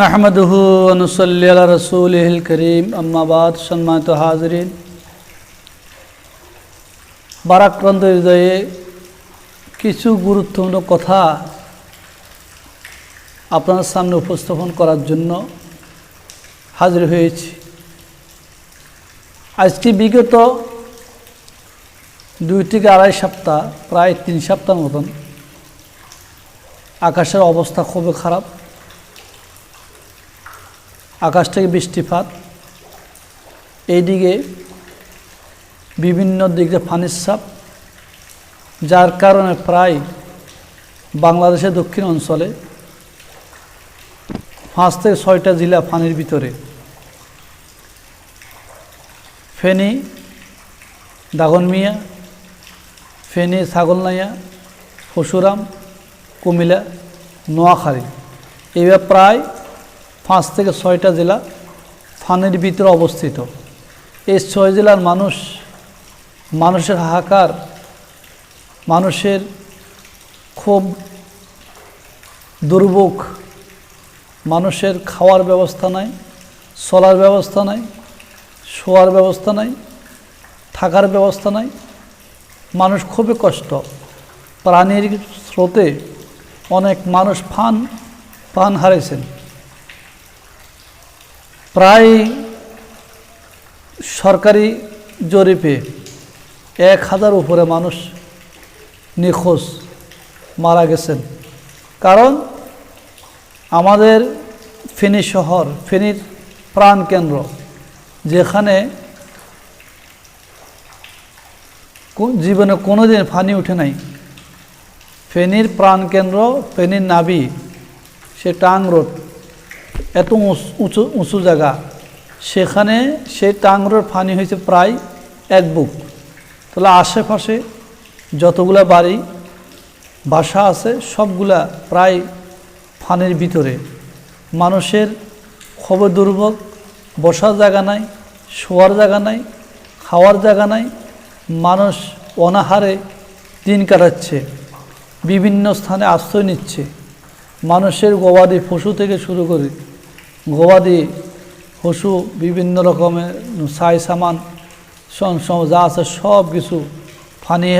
নাহমাদুহু অনুসল্লি আলা রসুলহিল করিম আম্মাবাদ সম্মানিত হাজরিন। বারাক্রান্ত হৃদয়ে কিছু গুরুত্বপূর্ণ কথা আপনার সামনে উপস্থাপন করার জন্য হাজির হয়েছি। আজকে বিগত দুই থেকে আড়াই সপ্তাহ, প্রায় তিন সপ্তাহ মতন আকাশের অবস্থা খুবই খারাপ। আকাশ থেকে বৃষ্টিপাত। এইদিকে বিভিন্ন দিকে ফানির সাপ যার কারণে প্রায় বাংলাদেশের দক্ষিণ অঞ্চলে পাঁচ থেকে ছয়টা জেলা ফানির ভিতরে ফেনী দাগনমিয়া ফেনি, ছাগলনাইয়া পশুরাম কুমিলা নোয়াখালী। এইভাবে প্রায় পাঁচ থেকে ছয়টা জেলা ফানের ভিতরে অবস্থিত। এই ছয় জেলার মানুষ মানুষের হাহাকার, মানুষের খুব দুর্ভোগ, মানুষের খাওয়ার ব্যবস্থা নাই, চলার ব্যবস্থা নাই, শোয়ার ব্যবস্থা নাই, থাকার ব্যবস্থা নাই। মানুষ খুবই কষ্ট। প্রাণীর স্রোতে অনেক মানুষ ফান, প্রাণ হারিয়েছেন প্রায় সরকারি জরিপে এক হাজার উপরে মানুষ নিখোঁজ মারা গেছেন। কারণ আমাদের ফেনী শহর, ফেনীর প্রাণ কেন্দ্র, যেখানে জীবনে কোনো দিন ফানি উঠে নাই। ফেনীর প্রাণ কেন্দ্র, ফেনীর নাবি, সে টাং রোড এত উঁচ- উঁচু জায়গা। সেখানে সেই টাংরোর ফানি হয়েছে প্রায় এক বুক। তাহলে আশেপাশে যতগুলা বাড়ি, বাসা আছে, সবগুলা প্রায় ফানির ভিতরে। মানুষের খবর দুর্ভোগ, বসার জায়গা নাই, শোয়ার জায়গা নাই, খাওয়ার জায়গা নাই। মানুষ অনাহারে দিন কাটাচ্ছে, বিভিন্ন স্থানে আশ্রয় নিচ্ছে। মানুষের গবাদি পশু থেকে শুরু করে গবাদি পশু বিভিন্ন রকমের সাই সামান যা আছে সব কিছু ফানি,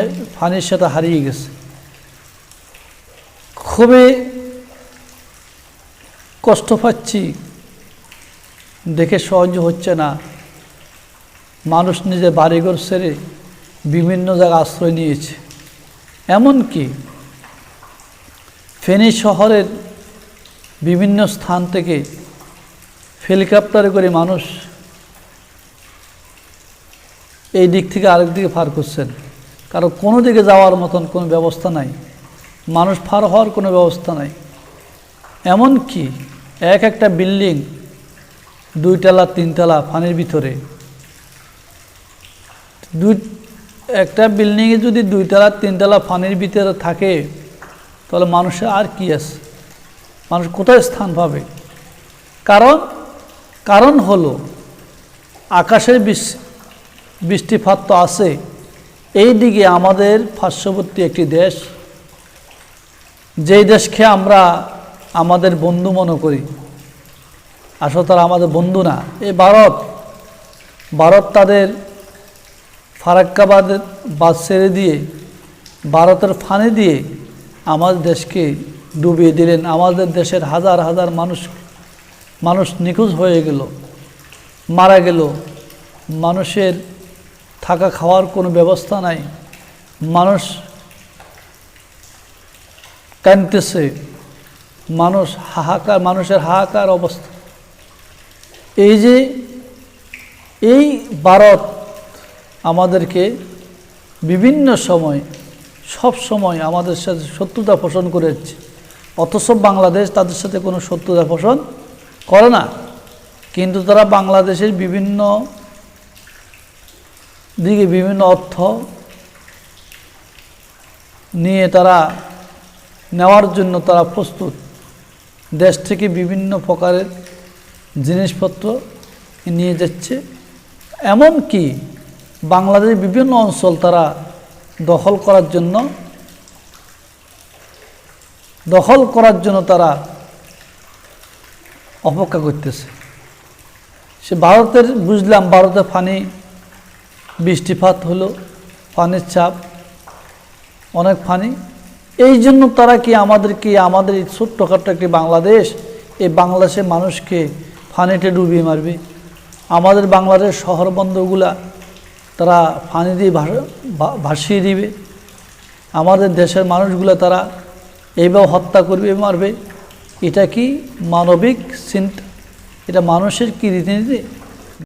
ফানির সাথে হারিয়ে গেছে। খুবই কষ্ট পাচ্ছি। দেখে সহ্য হচ্ছে না। মানুষ নিজে বাড়িঘর সেরে বিভিন্ন জায়গায় আশ্রয় নিয়েছে। এমনকি ফেনী শহরের বিভিন্ন স্থান থেকে হেলিকপ্টারে করে মানুষ এই দিক থেকে আরেক দিকে পার করছেন। কারণ কোনো দিকে যাওয়ার মতন কোনো ব্যবস্থা নাই। মানুষ পার হওয়ার কোনো ব্যবস্থা নাই। এমন কি এক একটা বিল্ডিং দুইতলা তিনতলা পানির ভিতরে। দুই, একটা বিল্ডিংয়ে যদি দুইতলা তিনতলা পানির ভিতরে থাকে, তাহলে মানুষের আর কি আছে? মানুষ কোথায় স্থান পাবে? কারণ কারণ হলো, আকাশের বৃষ- বৃষ্টিপাত তো আছে। এই দিকে আমাদের পার্শ্ববর্তী একটি দেশ, যেই দেশকে আমরা আমাদের বন্ধু মনে করি। আসলে তারা আমাদের বন্ধু না এই ভারত। ভারত তাদের ফারাক্কাবাদের বাস ছেড়ে দিয়ে, ভারতের ফানে দিয়ে আমাদের দেশকে ডুবিয়ে দিলেন। আমাদের দেশের হাজার হাজার মানুষ মানুষ নিখোঁজ হয়ে গেল, মারা গেল। মানুষের থাকা খাওয়ার কোনো ব্যবস্থা নাই। মানুষ কানতেছে মানুষ হাহাকার, মানুষের হাহাকার অবস্থা। এই যে এই ভারত আমাদেরকে বিভিন্ন সময়, সব সময় আমাদের সাথে শত্রুতা পোষণ করেছে। অথচ বাংলাদেশ তাদের সাথে কোনো শত্রুতা পোষণ করে না। কিন্তু তারা বাংলাদেশের বিভিন্ন দিকে বিভিন্ন অর্থ নিয়ে তারা নেওয়ার জন্য তারা প্রস্তুত। দেশ থেকে বিভিন্ন প্রকারের জিনিসপত্র নিয়ে যাচ্ছে। এমন কি বাংলাদেশের বিভিন্ন অঞ্চল তারা দখল করার জন্য, দখল করার জন্য তারা অপেক্ষা করতেছে। সে ভারতের বুঝলাম ভারতে পানি বৃষ্টিপাত হলো পানির চাপ, অনেক পানি এই জন্য তারা কি আমাদেরকে, আমাদের ছোট্টখাট্ট একটি বাংলাদেশ, এই বাংলাদেশের মানুষকে ফানিতে ডুবিয়ে মারবে? আমাদের বাংলাদেশ শহর বন্দরগুলা তারা ফানি দিয়ে ভাসিয়ে দিবে। আমাদের দেশের মানুষগুলো তারা এইভাবে হত্যা করবে, মারবে। এটা কি মানবিক চিন্তা? এটা মানুষের কি রীতিনীতি?